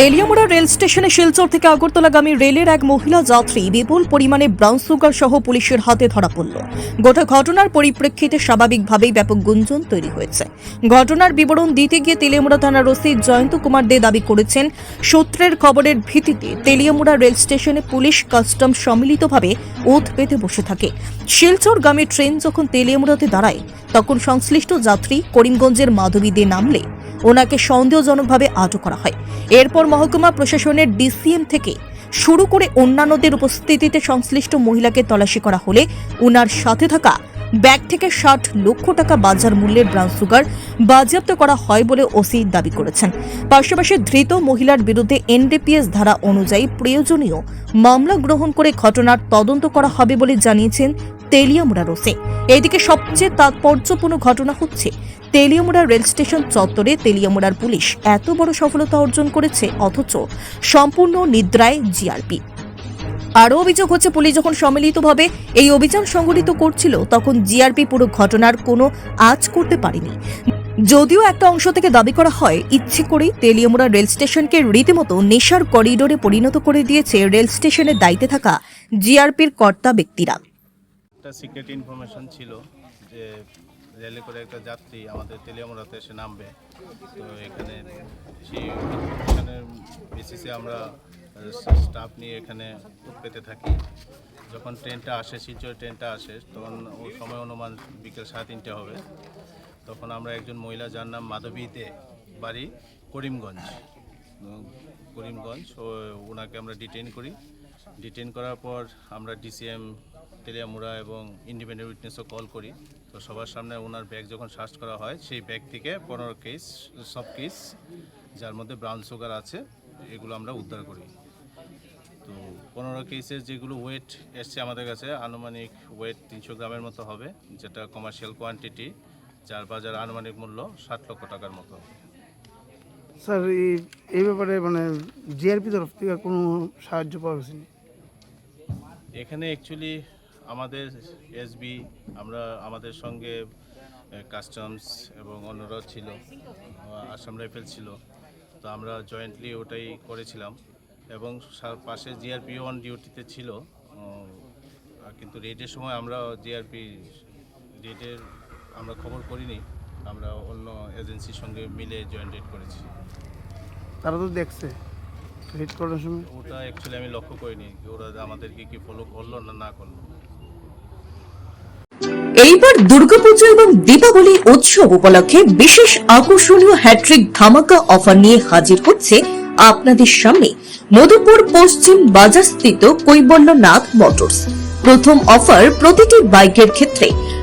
Teliamura rail স্টেশনে শিলচর থেকে আগরতলাগামী রেলের এক মহিলা যাত্রী বিপুল পরিমাণে ব্রাউন সুগার সহ পুলিশের হাতে ধরা পড়ল। গোটা ঘটনার পরিপ্রেক্ষিতে স্বাভাবিকভাবেই ব্যাপক গুঞ্জন তৈরি হয়েছে। ঘটনার বিবরণ দিতে গিয়ে তেলিয়ামুড়া থানার ওসি জয়ন্ত কুমার দে দাবি করেছেন, সূত্রের খবরের ভিত্তিতে তেলিয়ামুড়া রেল স্টেশনে পুলিশ কাস্টম সম্মিলিতভাবে ওথ পেতে বসে থাকে। শিলচরগামী ট্রেন যখন তেলিয়ামুড়াতে দাঁড়ায়, তখন সংশ্লিষ্ট যাত্রী করিমগঞ্জের মাধবী দে নামলে। ওনাকে সন্দেহজনকভাবে আটক করা হয়। এরপর মহকুমা প্রশাসনের ডিসিএম থেকে শুরু করে অন্যান্যদের উপস্থিতিতে সংশ্লিষ্ট মহিলাকে তল্লাশি করা হলে ওনার সাথে থাকা ব্যাগ থেকে ষাট লক্ষ টাকা বাজার মূল্যের ব্রাউন সুগার বাজেয়াপ্ত করা হয় বলে ওসি দাবি করেছেন। পাশাপাশি ধৃত মহিলার বিরুদ্ধে এনডিপিএস ধারা অনুযায়ী প্রয়োজনীয় মামলা গ্রহণ করে ঘটনার তদন্ত করা হবে বলে জানিয়েছেন তেলিয়ামুড়ার ওসি এদিকে সবচেয়ে তাৎপর্যপূর্ণ ঘটনা হচ্ছে, তেলিয়ামুড়া রেল স্টেশন চত্বরে তেলিয়ামুড়ার পুলিশ এত বড় সফলতা অর্জন করেছে, অথচ সম্পূর্ণ নিদ্রায় জিআরপি আরও অভিযোগ হচ্ছে, পুলিশ যখন সম্মিলিতভাবে এই অভিযান সংগঠিত করছিল, তখন জিআরপি পুরো ঘটনার কোনো আজ করতে পারেনি। যদিও একটা অংশ থেকে দাবি করা হয়, ইচ্ছে করেই তেলিয়ামুড়া রেল স্টেশনকে রীতিমতো নেশার করিডোরে পরিণত করে দিয়েছে রেল স্টেশনের দায়িত্বে থাকা জিআরপির কর্তা ব্যক্তিরা। একটা সিক্রেট ইনফরমেশন ছিল যে রেলে করে একটা যাত্রী আমাদের তেলিয়ামুড়াতে এসে নামবে। তো এখানে সেই ইনফরমেশনের বেসিসে আমরা স্টাফ নিয়ে এখানে পেতে থাকি। যখন ট্রেনটা আসে, শিলচর ট্রেনটা আসে, তখন ও সময় অনুমান বিকেল সাড়ে তিনটে হবে। তখন আমরা একজন মহিলা, যার নাম মাধবীতে বাড়ি করিমগঞ্জ। করিমগঞ্জ ওনাকে আমরা ডিটেইন করি। ডিটেইন করার পর আমরা ডিসিএম তেলিয়ামুড়া এবং ইন্ডিপেন্ডেন্ট উইটনেসও কল করি। তো সবার সামনে ওনার ব্যাগ যখন সার্চ করা হয়, সেই ব্যাগ থেকে পনেরো কেস সব কেস যার মধ্যে ব্রাউন সুগার আছে, এগুলো আমরা উদ্ধার করি। তো পনেরো কেসের যেগুলো ওয়েট এসছে আমাদের কাছে, আনুমানিক ওয়েট তিনশো গ্রামের মতো হবে, যেটা কমার্শিয়াল কোয়ান্টিটি যার বাজার আনুমানিক মূল্য ষাট লক্ষ টাকার মতো। স্যার, এই ব্যাপারে মানে জিআরপি তরফ থেকে কোনো সাহায্য পাওয়া গেছে? এখানে অ্যাকচুয়ালি আমাদের এসবি আমরা আমাদের সঙ্গে কাস্টমস এবং অন্যরা ছিল আসাম রাইফেল ছিল। তো আমরা জয়েন্টলি ওটাই করেছিলাম। এবং পাশে জিআরপি অন ডিউটিতে ছিল। কিন্তু রেডের সময় আমরা জিআরপি রেডের আমরা খবর করিনি। আমরা অন্য এজেন্সির সঙ্গে মিলে জয়েন্ট রেড করেছি। তারা তো দেখছে। হিট করার সময়? ওটা অ্যাকচুয়ালি আমি লক্ষ্য করিনি ওরা আমাদেরকে কি ফলো করল না না করল। এইবার দুর্গাপুজো এবং দীপাবলি উৎসব উপলক্ষে বিশেষ আকর্ষণীয় হ্যাট্রিক ধামাকা অফার নিয়ে হাজির হচ্ছে আপনাদের সামনে মধুপুর পশ্চিম বাজার বাজারস্থিত কৈবল্যনাথ মোটরস। প্রথম অফার প্রতিটি বাইকের ক্ষেত্রে